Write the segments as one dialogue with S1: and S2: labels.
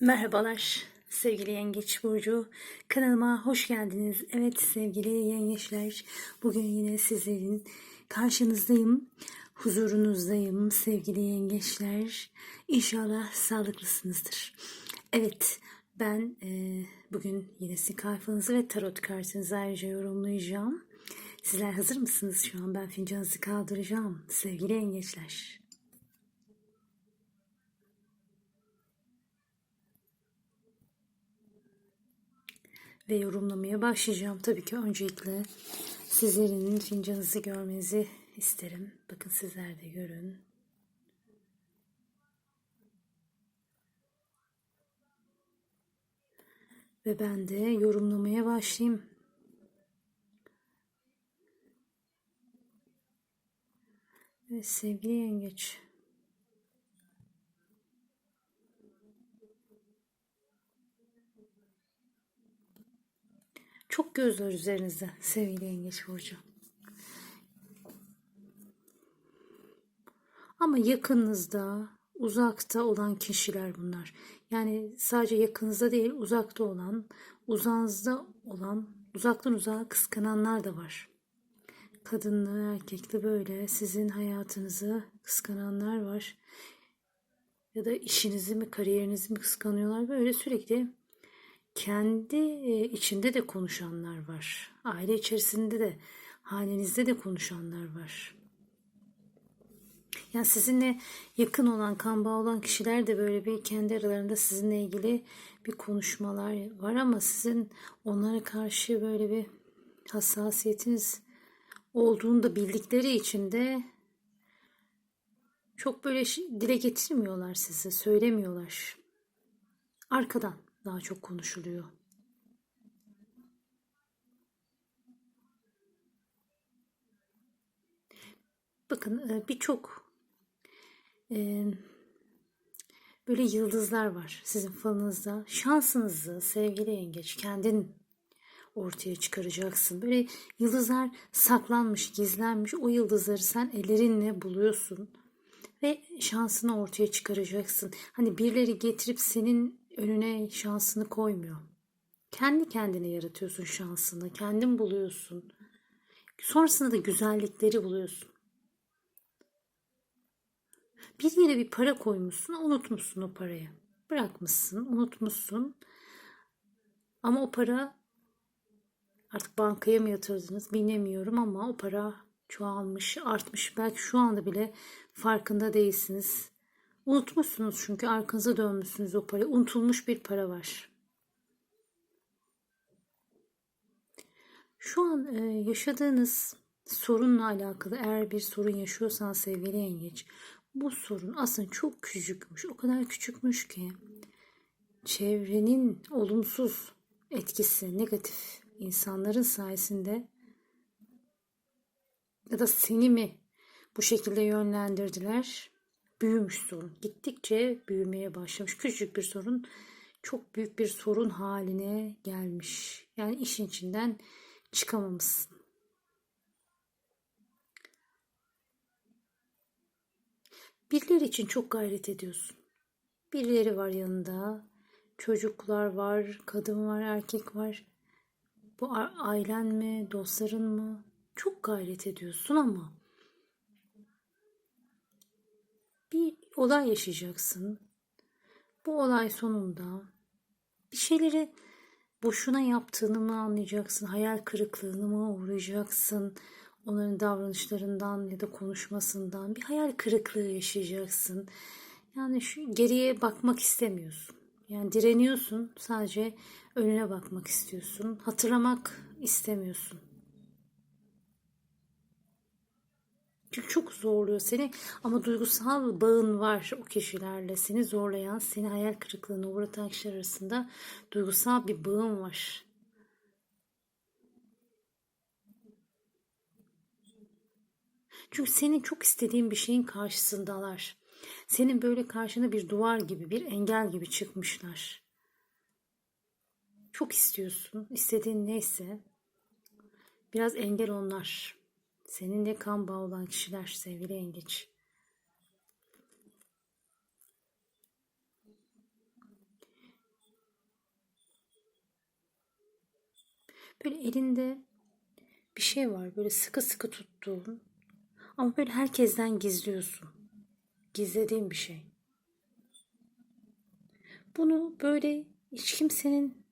S1: Merhabalar sevgili Yengeç Burcu. Kanalıma hoş geldiniz. Evet sevgili yengeçler bugün yine sizlerin karşınızdayım. Huzurunuzdayım sevgili yengeçler. İnşallah sağlıklısınızdır. Evet ben e, bugün yine sizin sayfanızı ve tarot kartınızı ayrıca yorumlayacağım. Sizler hazır mısınız? Şu an ben fincanınızı kaldıracağım sevgili yengeçler. Ve yorumlamaya başlayacağım. Tabii ki öncelikle sizlerin fincanınızı görmenizi isterim. Bakın sizler de görün. Ve ben de yorumlamaya başlayayım. Evet sevgili yengeç. Çok gözler üzerinizde sevgili yengeç burcu. Ama yakınınızda, uzakta olan kişiler bunlar. Yani sadece yakınızda değil, uzakta olan, uzağınızda olan, uzaktan uzağa kıskananlar da var. Kadınlı, erkekli böyle sizin hayatınızı kıskananlar var. Ya da işinizi mi, kariyerinizi mi kıskanıyorlar. Böyle sürekli kendi içinde de konuşanlar var. Aile içerisinde de halinizde de konuşanlar var. Yani sizinle yakın olan, kan bağı olan kişiler de böyle bir kendi aralarında sizinle ilgili bir konuşmalar var ama sizin onlara karşı böyle bir hassasiyetiniz olduğunu da bildikleri için de çok böyle dile getirmiyorlar size, söylemiyorlar. Arkadan daha çok konuşuluyor. Bakın e, birçok e, böyle yıldızlar var sizin falınızda. Şansınızı sevgili yengeç kendin ortaya çıkaracaksın. Böyle yıldızlar saklanmış, gizlenmiş. O yıldızları sen ellerinle buluyorsun ve şansını ortaya çıkaracaksın. Hani birileri getirip senin önüne şansını koymuyor. Kendi kendine yaratıyorsun şansını, kendin buluyorsun. Sonrasında da güzellikleri buluyorsun. Bir yere bir para koymuşsun, unutmuşsun o parayı. Bırakmışsın, unutmuşsun. Ama o para artık bankaya mı yatırdınız bilemiyorum ama o para çoğalmış, artmış. Belki şu anda bile farkında değilsiniz. Unutmuşsunuz çünkü arkanıza dönmüşsünüz o parayı. Unutulmuş bir para var. Şu an e, yaşadığınız sorunla alakalı eğer bir sorun yaşıyorsan sevgili yengeç bu sorun aslında çok küçükmüş. O kadar küçükmüş ki çevrenin olumsuz etkisi, negatif insanların sayesinde ya da seni mi bu şekilde yönlendirdiler? Büyümüş sorun. Gittikçe büyümeye başlamış. Küçük bir sorun çok büyük bir sorun haline gelmiş. Yani işin içinden çıkamamışsın. Birileri için çok gayret ediyorsun. Birileri var yanında. Çocuklar var, kadın var, erkek var. Bu ailen mi, dostların mı? Çok gayret ediyorsun ama olay yaşayacaksın. Bu olay sonunda bir şeyleri boşuna yaptığını mı anlayacaksın? Hayal kırıklığını mı uğrayacaksın? Onların davranışlarından ya da konuşmasından bir hayal kırıklığı yaşayacaksın. Yani şu geriye bakmak istemiyorsun. Yani direniyorsun. Sadece önüne bakmak istiyorsun. Hatırlamak istemiyorsun. Çünkü çok zorluyor seni ama duygusal bağın var o kişilerle. Seni zorlayan, seni hayal kırıklığına uğratan kişiler arasında duygusal bir bağın var. Çünkü senin çok istediğin bir şeyin karşısındalar. Senin böyle karşına bir duvar gibi, bir engel gibi çıkmışlar. Çok istiyorsun. istediğin neyse. Biraz engel onlar. Seninle kan bağı olan kişiler sevgili yengeç. Böyle elinde bir şey var böyle sıkı sıkı tuttuğun ama böyle herkesten gizliyorsun. Gizlediğin bir şey. Bunu böyle hiç kimsenin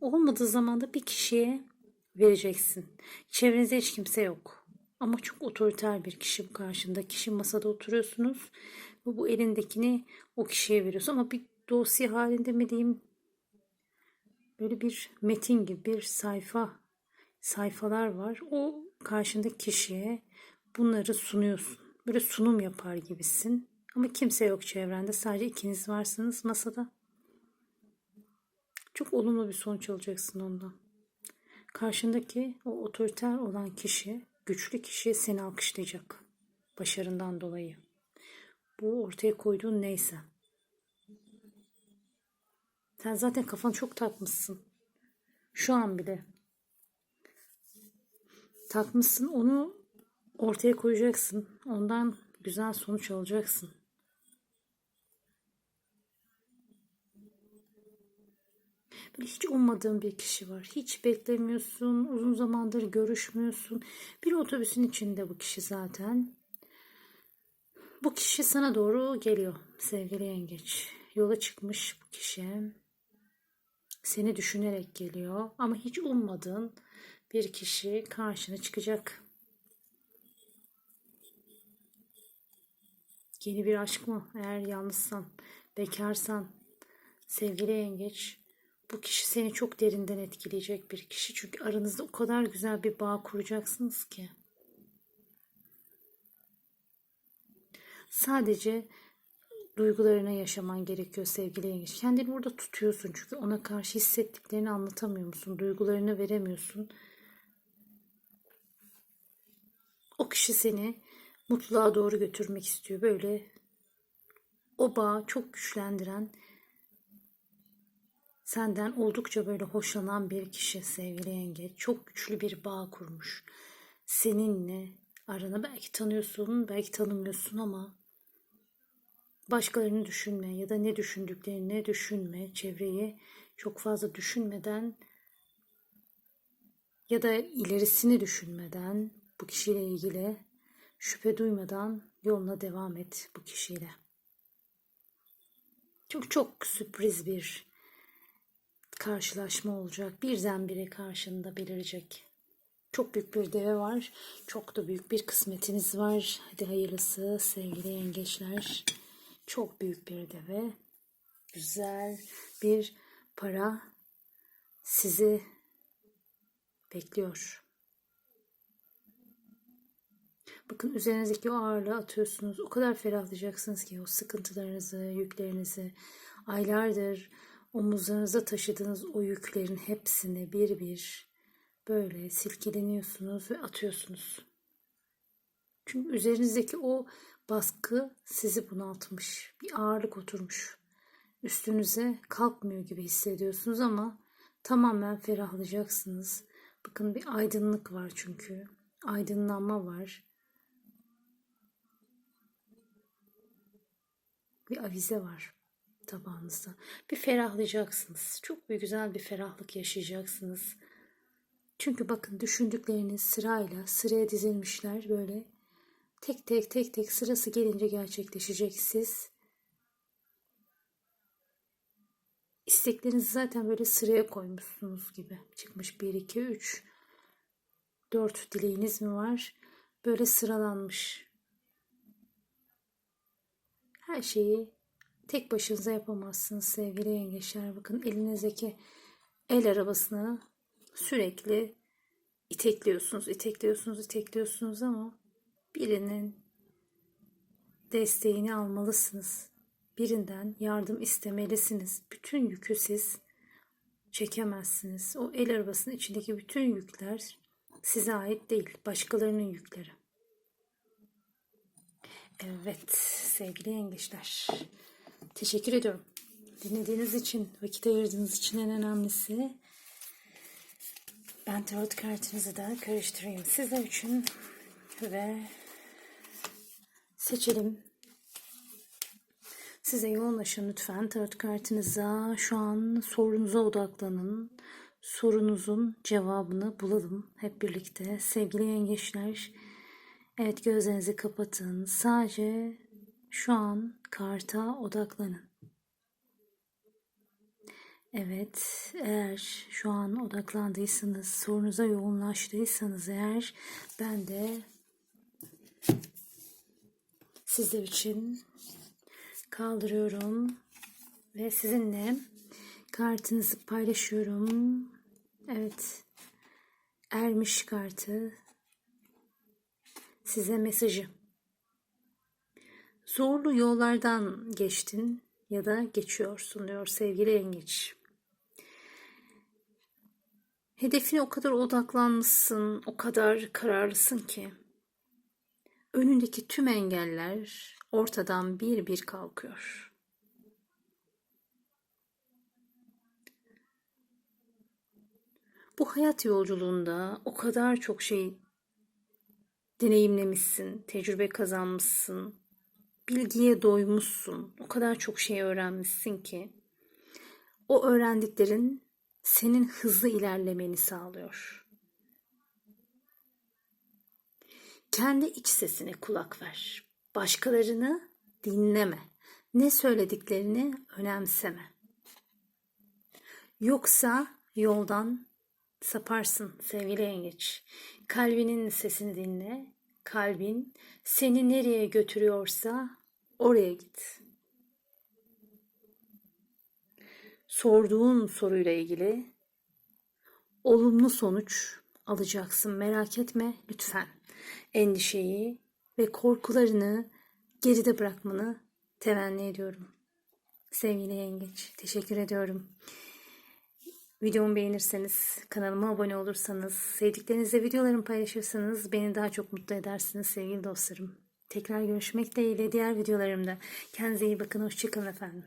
S1: olmadığı zamanda bir kişiye vereceksin. Çevrenizde hiç kimse yok. Ama çok otoriter bir kişi bu karşında. Kişi masada oturuyorsunuz ve bu elindekini o kişiye veriyorsun. Ama bir dosya halinde mi diyeyim böyle bir metin gibi bir sayfa sayfalar var. O karşındaki kişiye bunları sunuyorsun. Böyle sunum yapar gibisin. Ama kimse yok çevrende. Sadece ikiniz varsınız masada. Çok olumlu bir sonuç alacaksın ondan. Karşındaki o otoriter olan kişi, güçlü kişi seni alkışlayacak. Başarından dolayı. Bu ortaya koyduğun neyse. Sen zaten kafanı çok takmışsın. Şu an bile. Takmışsın onu ortaya koyacaksın. Ondan güzel sonuç alacaksın. Hiç ummadığın bir kişi var. Hiç beklemiyorsun. Uzun zamandır görüşmüyorsun. Bir otobüsün içinde bu kişi zaten. Bu kişi sana doğru geliyor sevgili yengeç. Yola çıkmış bu kişi. Seni düşünerek geliyor ama hiç ummadığın bir kişi karşına çıkacak. Yeni bir aşk mı? Eğer yalnızsan, bekarsan, sevgili yengeç, bu kişi seni çok derinden etkileyecek bir kişi. Çünkü aranızda o kadar güzel bir bağ kuracaksınız ki. Sadece duygularına yaşaman gerekiyor sevgili yengeç. Kendini burada tutuyorsun çünkü ona karşı hissettiklerini anlatamıyor musun? Duygularını veremiyorsun. O kişi seni mutluluğa doğru götürmek istiyor. Böyle o bağı çok güçlendiren, senden oldukça böyle hoşlanan bir kişi sevgili yenge. Çok güçlü bir bağ kurmuş. Seninle arana belki tanıyorsun, belki tanımıyorsun ama başkalarını düşünme ya da ne düşündüklerini düşünme, çevreyi çok fazla düşünmeden ya da ilerisini düşünmeden bu kişiyle ilgili şüphe duymadan yoluna devam et bu kişiyle. Çok çok sürpriz bir karşılaşma olacak. Birdenbire karşında belirecek. Çok büyük bir deve var. Çok da büyük bir kısmetiniz var. Hadi hayırlısı sevgili yengeçler. Çok büyük bir deve. Güzel bir para sizi bekliyor. Bakın üzerinizdeki o ağırlığı atıyorsunuz. O kadar ferahlayacaksınız ki o sıkıntılarınızı, yüklerinizi aylardır omuzlarınıza taşıdığınız o yüklerin hepsini bir bir böyle silkeleniyorsunuz ve atıyorsunuz. Çünkü üzerinizdeki o baskı sizi bunaltmış. Bir ağırlık oturmuş. Üstünüze kalkmıyor gibi hissediyorsunuz ama tamamen ferahlayacaksınız. Bakın bir aydınlık var çünkü. Aydınlanma var. Bir avize var tabağınızda. Bir ferahlayacaksınız. Çok bir güzel bir ferahlık yaşayacaksınız. Çünkü bakın düşündükleriniz sırayla sıraya dizilmişler böyle. Tek tek tek tek sırası gelince gerçekleşecek siz. İsteklerinizi zaten böyle sıraya koymuşsunuz gibi. Çıkmış 1, 2, 3, 4 dileğiniz mi var? Böyle sıralanmış. Her şeyi tek başınıza yapamazsınız sevgili yengeçler. Bakın elinizdeki el arabasını sürekli itekliyorsunuz, itekliyorsunuz, itekliyorsunuz ama birinin desteğini almalısınız. Birinden yardım istemelisiniz. Bütün yükü siz çekemezsiniz. O el arabasının içindeki bütün yükler size ait değil, başkalarının yükleri. Evet sevgili yengeçler. Teşekkür ediyorum. Dinlediğiniz için, vakit ayırdığınız için en önemlisi ben tarot kartınızı da karıştırayım sizler için ve seçelim. Size yoğunlaşın lütfen tarot kartınıza. Şu an sorunuza odaklanın. Sorunuzun cevabını bulalım hep birlikte. Sevgili yengeçler, evet gözlerinizi kapatın. Sadece şu an karta odaklanın. Evet, eğer şu an odaklandıysanız, sorunuza yoğunlaştıysanız eğer ben de sizler için kaldırıyorum ve sizinle kartınızı paylaşıyorum. Evet, ermiş kartı size mesajı. Zorlu yollardan geçtin ya da geçiyorsun diyor sevgili yengeç. Hedefine o kadar odaklanmışsın, o kadar kararlısın ki önündeki tüm engeller ortadan bir bir kalkıyor. Bu hayat yolculuğunda o kadar çok şey deneyimlemişsin, tecrübe kazanmışsın, bilgiye doymuşsun, o kadar çok şey öğrenmişsin ki o öğrendiklerin senin hızlı ilerlemeni sağlıyor. Kendi iç sesine kulak ver. Başkalarını dinleme. Ne söylediklerini önemseme. Yoksa yoldan saparsın sevgili yengeç. Kalbinin sesini dinle. Kalbin seni nereye götürüyorsa oraya git. Sorduğun soruyla ilgili olumlu sonuç alacaksın. Merak etme lütfen. Endişeyi ve korkularını geride bırakmanı temenni ediyorum. Sevgili yengeç, teşekkür ediyorum. Videomu beğenirseniz, kanalıma abone olursanız, sevdiklerinizle videolarımı paylaşırsanız beni daha çok mutlu edersiniz sevgili dostlarım. Tekrar görüşmek dileğiyle diğer videolarımda. Kendinize iyi bakın, hoşçakalın efendim.